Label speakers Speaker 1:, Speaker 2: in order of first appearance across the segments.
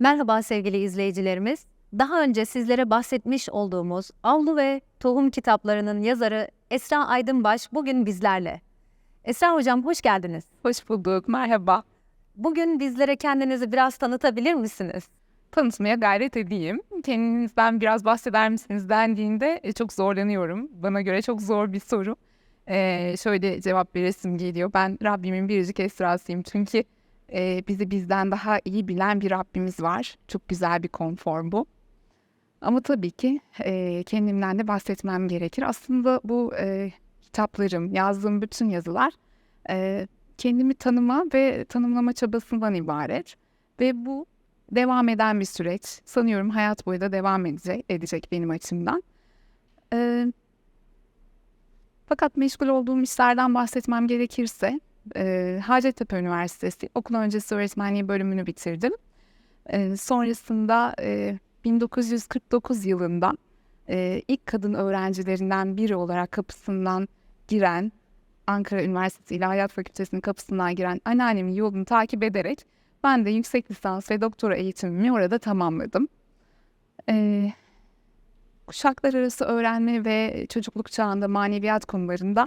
Speaker 1: Merhaba sevgili izleyicilerimiz. Daha önce sizlere bahsetmiş olduğumuz Avlu ve Tohum kitaplarının yazarı Esra Aydınbaş bugün bizlerle. Esra Hocam hoş geldiniz.
Speaker 2: Hoş bulduk, merhaba.
Speaker 1: Bugün bizlere kendinizi biraz tanıtabilir misiniz?
Speaker 2: Tanıtmaya gayret edeyim. Kendinizden biraz bahseder misiniz dendiğinde e, çok zorlanıyorum. Bana göre çok zor bir soru. Ee, şöyle cevap veresim geliyor. Ben Rabbimin biricik esrasıyım. Çünkü e, bizi bizden daha iyi bilen bir Rabbimiz var. Çok güzel bir konfor bu. Ama tabii ki e, kendimden de bahsetmem gerekir. Aslında bu e, kitaplarım, yazdığım bütün yazılar e, kendimi tanıma ve tanımlama çabasından ibaret. Ve bu devam eden bir süreç. Sanıyorum hayat boyu da devam edecek, edecek benim açımdan. Ee, fakat meşgul olduğum işlerden bahsetmem gerekirse, e, Hacettepe Üniversitesi okul öncesi öğretmenliği bölümünü bitirdim. E, sonrasında e, 1949 yılında e, ilk kadın öğrencilerinden biri olarak kapısından giren, Ankara Üniversitesi İlahiyat Fakültesi'nin kapısından giren anneannemin yolunu takip ederek ben de yüksek lisans ve doktora eğitimimi orada tamamladım. Ee, kuşaklar arası öğrenme ve çocukluk çağında maneviyat konularında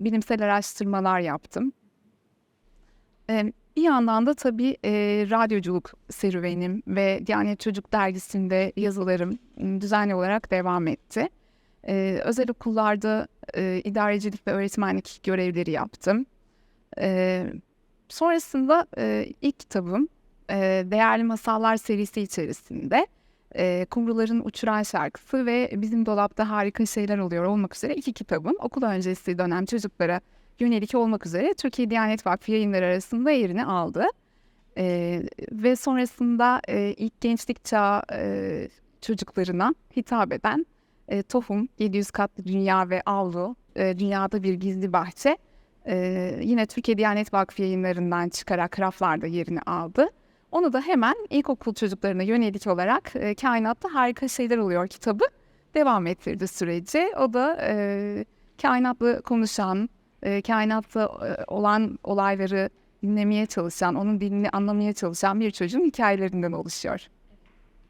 Speaker 2: bilimsel araştırmalar yaptım. Bir yandan da tabii e, radyoculuk serüvenim ve Diyanet Çocuk Dergisi'nde yazılarım düzenli olarak devam etti. Ee, özel okullarda e, idarecilik ve öğretmenlik görevleri yaptım. Ee, Sonrasında e, ilk kitabım e, Değerli Masallar serisi içerisinde e, Kumruların Uçuran Şarkısı ve Bizim Dolapta Harika Şeyler Oluyor olmak üzere iki kitabım okul öncesi dönem çocuklara yönelik olmak üzere Türkiye Diyanet Vakfı yayınları arasında yerini aldı. E, ve sonrasında e, ilk gençlik çağı e, çocuklarına hitap eden e, Tohum, 700 Katlı Dünya ve Avlu, e, Dünyada Bir Gizli Bahçe ee, yine Türkiye Diyanet Vakfı yayınlarından çıkarak raflarda yerini aldı. Onu da hemen ilkokul çocuklarına yönelik olarak e, Kainatta Harika Şeyler Oluyor kitabı devam ettirdi süreci. O da e, kainatla konuşan, e, kainatta e, olan olayları dinlemeye çalışan, onun dilini anlamaya çalışan bir çocuğun hikayelerinden oluşuyor.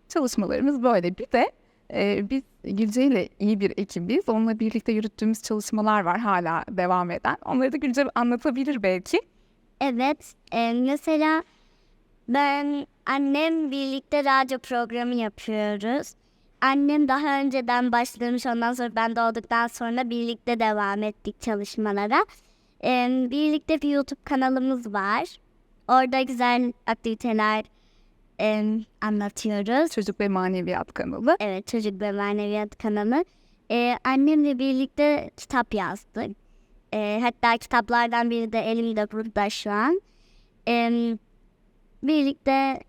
Speaker 2: Çalışmalarımız böyle. Bir de ee, biz Gülce ile iyi bir ekibiz. Onunla birlikte yürüttüğümüz çalışmalar var hala devam eden. Onları da Gülce anlatabilir belki.
Speaker 3: Evet, e, mesela ben annem birlikte radyo programı yapıyoruz. Annem daha önceden başlamış, ondan sonra ben doğduktan sonra birlikte devam ettik çalışmalara. E, birlikte bir YouTube kanalımız var. Orada güzel aktiviteler e, anlatıyoruz.
Speaker 2: Çocuk ve Maneviyat kanalı.
Speaker 3: Evet, Çocuk ve Maneviyat kanalı. E, annemle birlikte kitap yazdık. E, hatta kitaplardan biri de elimde burada şu an. E, birlikte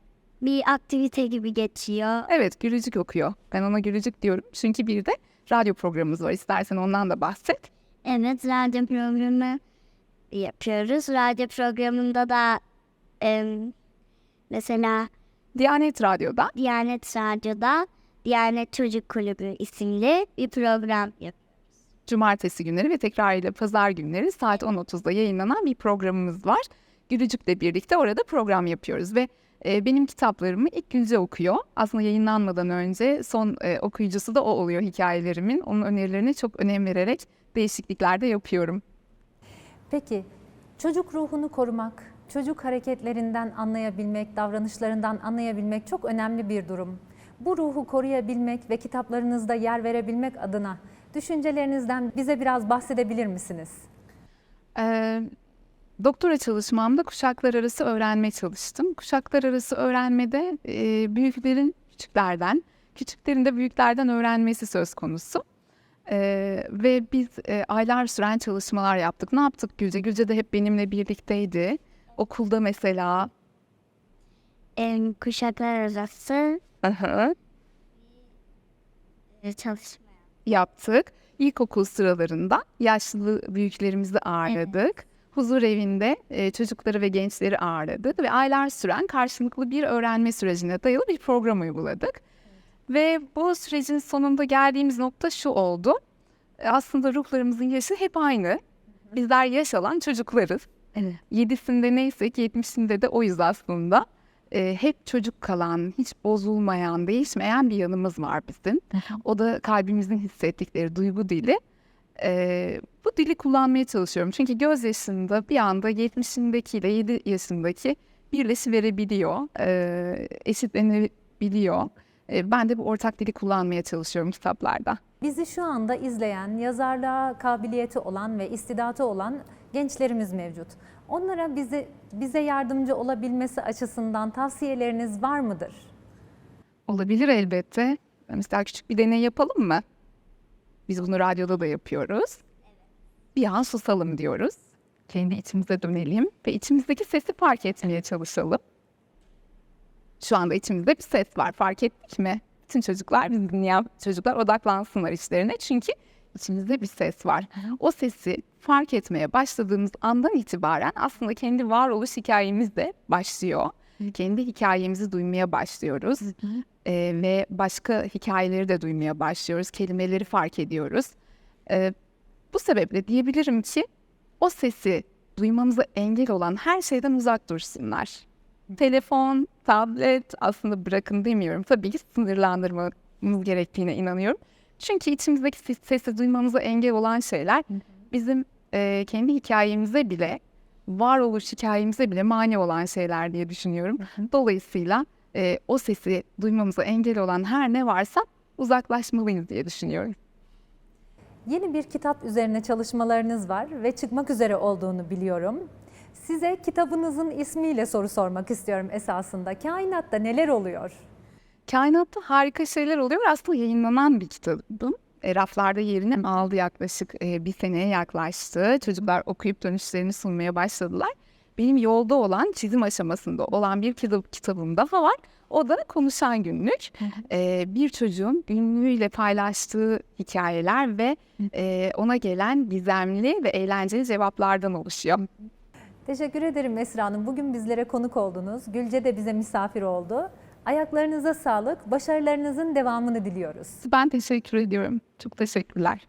Speaker 3: bir aktivite gibi geçiyor.
Speaker 2: Evet, Gülücük okuyor. Ben ona Gülücük diyorum. Çünkü bir de radyo programımız var. İstersen ondan da bahset.
Speaker 3: Evet, radyo programı yapıyoruz. Radyo programında da e, mesela
Speaker 2: Diyanet Radyo'da
Speaker 3: Diyanet Radyo'da Diyanet Çocuk Kulübü isimli bir program yapıyoruz.
Speaker 2: cumartesi günleri ve tekrarıyla pazar günleri saat 10.30'da yayınlanan bir programımız var. Gülücük'le birlikte orada program yapıyoruz ve e, benim kitaplarımı ilk Gülce okuyor. Aslında yayınlanmadan önce son e, okuyucusu da o oluyor hikayelerimin. Onun önerilerine çok önem vererek değişiklikler de yapıyorum.
Speaker 4: Peki çocuk ruhunu korumak, çocuk hareketlerinden anlayabilmek, davranışlarından anlayabilmek çok önemli bir durum. Bu ruhu koruyabilmek ve kitaplarınızda yer verebilmek adına düşüncelerinizden bize biraz bahsedebilir misiniz?
Speaker 2: Ee, doktora çalışmamda kuşaklar arası öğrenme çalıştım. Kuşaklar arası öğrenmede e, büyüklerin küçüklerden, küçüklerin de büyüklerden öğrenmesi söz konusu. Ee, ve biz e, aylar süren çalışmalar yaptık. Ne yaptık Gülce? Gülce de hep benimle birlikteydi. Okulda mesela
Speaker 3: E, kuşaklar arası
Speaker 2: aha,
Speaker 3: e, çalışma.
Speaker 2: yaptık. İlkokul sıralarında yaşlı büyüklerimizi ağırladık. Huzur evinde e, çocukları ve gençleri ağırladık ve aylar süren karşılıklı bir öğrenme sürecine dayalı bir program uyguladık. Ve bu sürecin sonunda geldiğimiz nokta şu oldu. E, Aslında ruhlarımızın yaşı hep aynı. Bizler yaş alan çocuklarız.
Speaker 3: Evet.
Speaker 2: Yedisinde neysek yetmişinde de oyuz aslında. e, hep çocuk kalan, hiç bozulmayan, değişmeyen bir yanımız var bizim. O da kalbimizin hissettikleri duygu dili. E, bu dili kullanmaya çalışıyorum. Çünkü göz yaşında bir anda 70'indeki ile 7 yaşındaki birleşiverebiliyor, e, eşitlenebiliyor. E, ben de bu ortak dili kullanmaya çalışıyorum kitaplarda.
Speaker 4: Bizi şu anda izleyen, yazarlığa kabiliyeti olan ve istidatı olan gençlerimiz mevcut. Onlara bize bize yardımcı olabilmesi açısından tavsiyeleriniz var mıdır?
Speaker 2: Olabilir elbette. Mesela küçük bir deney yapalım mı? Biz bunu radyoda da yapıyoruz. Bir an susalım diyoruz. Kendi içimize dönelim ve içimizdeki sesi fark etmeye çalışalım. Şu anda içimizde bir ses var. Fark ettik mi? Bütün çocuklar, bizi dinleyen çocuklar odaklansınlar işlerine. Çünkü içimizde bir ses var. O sesi fark etmeye başladığımız andan itibaren aslında kendi varoluş hikayemiz de başlıyor. Kendi hikayemizi duymaya başlıyoruz. Ee, ve başka hikayeleri de duymaya başlıyoruz. Kelimeleri fark ediyoruz. Ee, bu sebeple diyebilirim ki o sesi duymamıza engel olan her şeyden uzak dursunlar. Telefon, tablet aslında bırakın demiyorum. Tabii ki sınırlandırmamız gerektiğine inanıyorum. Çünkü içimizdeki ses- sesi duymamıza engel olan şeyler bizim e, kendi hikayemize bile, varoluş hikayemize bile mani olan şeyler diye düşünüyorum. Dolayısıyla e, o sesi duymamıza engel olan her ne varsa uzaklaşmalıyız diye düşünüyorum.
Speaker 4: Yeni bir kitap üzerine çalışmalarınız var ve çıkmak üzere olduğunu biliyorum. Size kitabınızın ismiyle soru sormak istiyorum esasında. Kainatta neler oluyor?
Speaker 2: Kainatta harika şeyler oluyor. Aslında yayınlanan bir kitabım. E, raflarda yerini aldı yaklaşık e, bir seneye yaklaştı. Çocuklar okuyup dönüşlerini sunmaya başladılar. Benim yolda olan, çizim aşamasında olan bir kitabım daha var. O da Konuşan Günlük. E, bir çocuğun günlüğüyle paylaştığı hikayeler ve e, ona gelen gizemli ve eğlenceli cevaplardan oluşuyor.
Speaker 4: Teşekkür ederim Esra Hanım. Bugün bizlere konuk oldunuz. Gülce de bize misafir oldu. Ayaklarınıza sağlık, başarılarınızın devamını diliyoruz.
Speaker 2: Ben teşekkür ediyorum. Çok teşekkürler.